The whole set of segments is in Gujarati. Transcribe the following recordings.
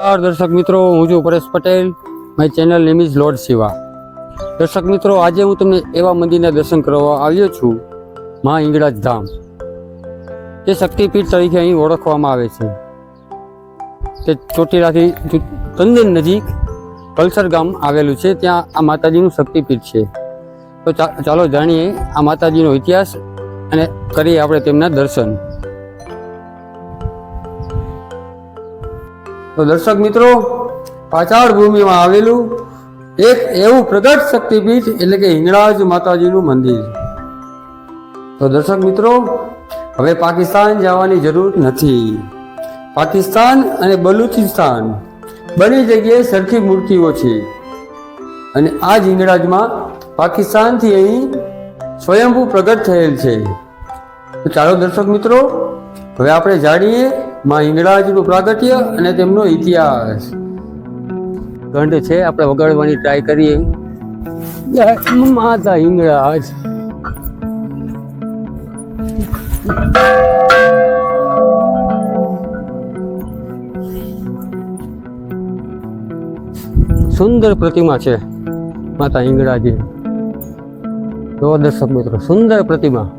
નમસ્કાર, દર્શક મિત્રો, હું છું પરેશ પટેલ. મારી channel name is lord Shiva. દર્શક મિત્રો, આજે હું તમને એવા મંદિરના દર્શન કરવા આવ્યો છું મા હિંગળાજ ધામ. તે શક્તિપીઠ તરીકે અહીં ઓળખવામાં આવે છે. તે ચોટીલાથી તંદન નજીક કલસર ગામ આવેલું છે. ત્યાં આ માતાજીનું શક્તિપીઠ છે. તો ચાલો જાણીએ આ માતાજીનો ઇતિહાસ અને કરીએ આપણે તેમના દર્શન. તો દર્શક મિત્રો, પાછાળ ભૂમિમાં આવેલું એક એવું પ્રગટ શક્તિપીઠ એટલે કે હિંગળાજ માતાજીનું મંદિર. તો દર્શક મિત્રો, હવે પાકિસ્તાન જવાની જરૂર નથી. પાકિસ્તાન અને બલુચિસ્તાન બંને જગ્યાએ સરખી મૂર્તિઓ છે. અને આ જ હિંગળાજમાં પાકિસ્તાનથી અહીં સ્વયંભૂ પ્રગટ થયેલ છે. તો ચાલો દર્શક મિત્રો હવે આપણે જાણીએ માં હિંગળાજનું પ્રાગટ્ય અને તેમનો ઇતિહાસ. ઘંટ છે, આપણે વગાડવાની ટ્રાય કરીએ. માતા હિંગળાજ. સુંદર પ્રતિમા છે માતા હિંગળાજી. જો દર્શક મિત્રો, સુંદર પ્રતિમા.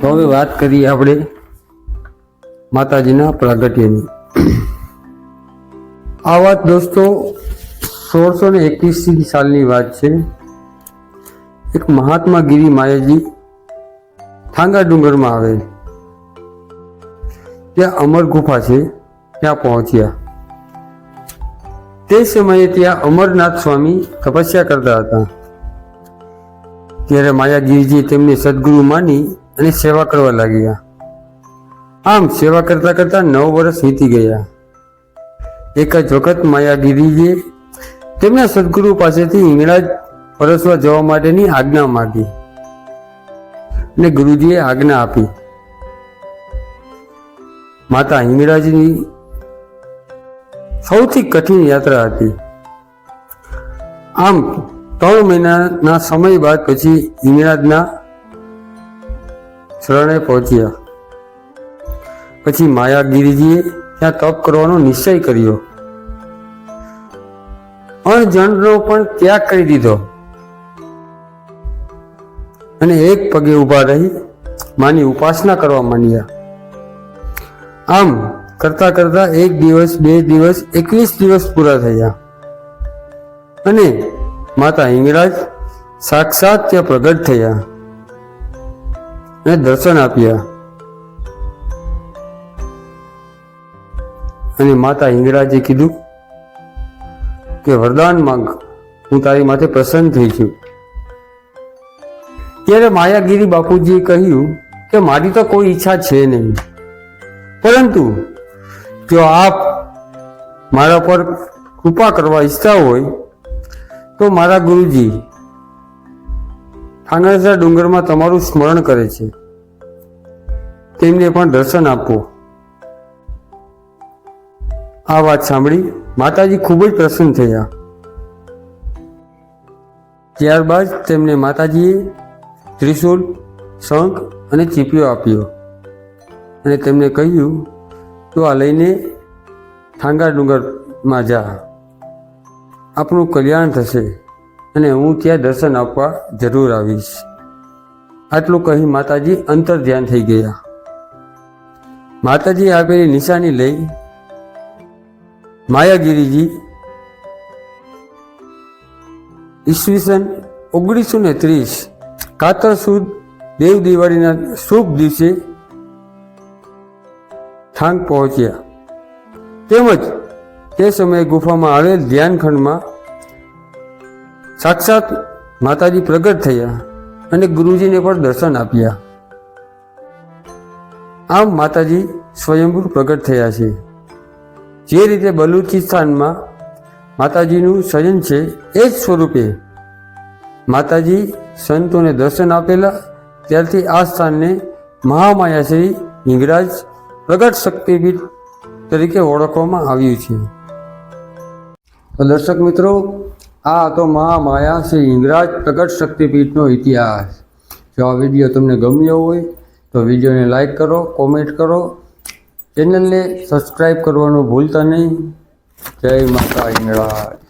તો હવે વાત કરીએ આપણે માતાજીના પ્રાગટ્યની. આ વાત દોસ્તો સોળસો ને એકવીસની સાલની વાત છે. એક મહાત્મા ગિરી માયાજી થાંગા ડુંગરમાં આવેલ. ત્યાં અમર ગુફા છે, ત્યાં પહોંચ્યા. તે સમયે ત્યાં અમરનાથ સ્વામી તપસ્યા કરતા હતા. ત્યારે માયાગીરીજી તેમને સદગુરુ માની અને સેવા કરવા લાગ્યા. આમ સેવા કરતા કરતા નવ વર્ષ વીતી ગયા. એક જ વખત માયાગીરીજીએ તેમના સદગુરુ પાસેથી હિંગળાજ પરસવા જવા માટેની આજ્ઞા માગી અને ગુરુજીએ આજ્ઞા આપી. માતા હિંગળાજની સૌથી કઠિન યાત્રા હતી. આમ ત્રણ મહિનાના સમય બાદ પછી હિંગળાજના શરણે પહોંચ્યા. પછી માયાગીરીજીએ ત્યાં તપ કરવાનો નિશ્ચય કર્યો. અણજણનો પણ ત્યાગ કરી દીધો. અને એક પગે ઊભા રહી માની ઉપાસના કરવા માંડ્યા. આમ કરતા કરતા એક દિવસ, બે દિવસ, એકવીસ દિવસ પૂરા થયા. અને માતા હિંગરાજ સાક્ષાત ત્યાં પ્રગટ થયા. અને દર્શન આપ્યા અને માતા હિંગરાજે કીધું કે, વરદાન માંગ. હું તારી માથે પ્રસન્ન થઈ છું. ત્યારે માયાગીરી બાપુજીએ કહ્યું કે, મારી તો કોઈ ઈચ્છા છે નહીં. પરંતુ જો આપ મારા પર કૃપા કરવા ઈચ્છતા હોય, તો મારા ગુરુજી ઠાંગરસા ડુંગરમાં તમારું સ્મરણ કરે છે. તેમને પણ દર્શન આપો. આ વાત સાંભળી માતાજી ખૂબ જ પ્રસન્ન થયા. ત્યારબાદ તેમને માતાજીએ ત્રિશુલ શંખ અને ચીપિયો આપ્યો અને તેમને કહ્યું, તો આ લઈને ઠાંગા ડુંગરમાં જા. આપણું કલ્યાણ થશે અને હું ત્યાં દર્શન આપવા જરૂર આવીશ. આટલું કહી માતાજી અંતર ધ્યાન થઈ ગયા. માતાજી આપેલી નિશાની લઈ માયાગીરીજી ઈસવીસન ઓગણીસો ને ત્રીસ કાતર સુદ દેવ દિવાળીના શુભ દિવસે થાંગ પહોંચ્યા. તેમજ તે સમયે ગુફામાં આવેલ ધ્યાનખંડમાં સાક્ષાત માતાજી પ્રગટ થયા અને ગુરુજીને પણ દર્શન આપ્યા. આમ માતાજી સ્વયંભૂ પ્રગટ થયા છે. જે રીતે બલુચિસ્તાનમાં માતાજીનું સજન છે એ જ સ્વરૂપે માતાજી સંતોને દર્શન આપેલા, ત્યારથી આ સ્થાનને મહામાયા શ્રી હિંગરાજ પ્રગટ શક્તિપીઠ તરીકે ઓળખવામાં આવ્યું છે. દર્શક મિત્રો, આ હતો મહામાયા શ્રી હિંગરાજ પ્રગટ શક્તિપીઠનો ઇતિહાસ. જો આ વીડિયો તમને ગમ્યો હોય તો વિડીયોને લાઈક કરો કોમેન્ટ કરો. ચેનલને સબસ્ક્રાઈબ કરવાનું ભૂલતા નહીં. જય માતા હિંગળાજ.